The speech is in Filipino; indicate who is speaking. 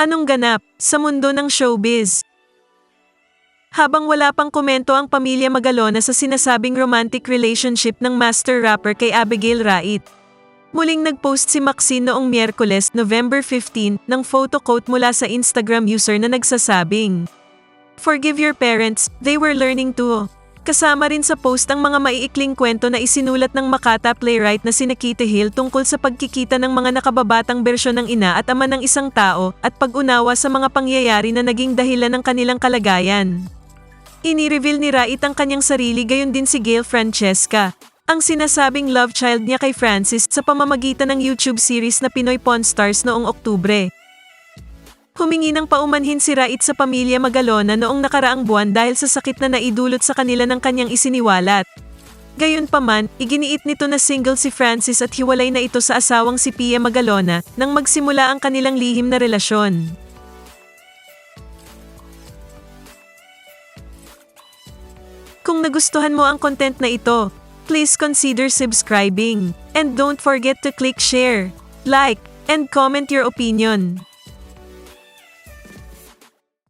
Speaker 1: Anong ganap sa mundo ng showbiz? Habang wala pang komento ang pamilya Magalona sa sinasabing romantic relationship ng master rapper kay Abigail Rait. Muling nagpost si Maxine noong Miyerkules, November 15, ng photo quote mula sa Instagram user na nagsasabing, Forgive your parents, they were learning too. Kasama rin sa post ang mga maiikling kwento na isinulat ng Makata playwright na si Nakita Hill tungkol sa pagkikita ng mga nakababatang bersyon ng ina at ama ng isang tao at pag-unawa sa mga pangyayari na naging dahilan ng kanilang kalagayan. Inireveal ni Rait ang kanyang sarili gayon din si Gail Francesca, ang sinasabing love child niya kay Francis sa pamamagitan ng YouTube series na Pinoy Pawn Stars noong Oktubre. Humingi ng paumanhin si Rait sa pamilya Magalona noong nakaraang buwan dahil sa sakit na naidulot sa kanila ng kanyang isiniwalat. Gayunpaman, iginiit nito na single si Francis at hiwalay na ito sa asawang si Pia Magalona nang magsimula ang kanilang lihim na relasyon. Kung nagustuhan mo ang content na ito, please consider subscribing. And don't forget to click share, like, and comment your opinion.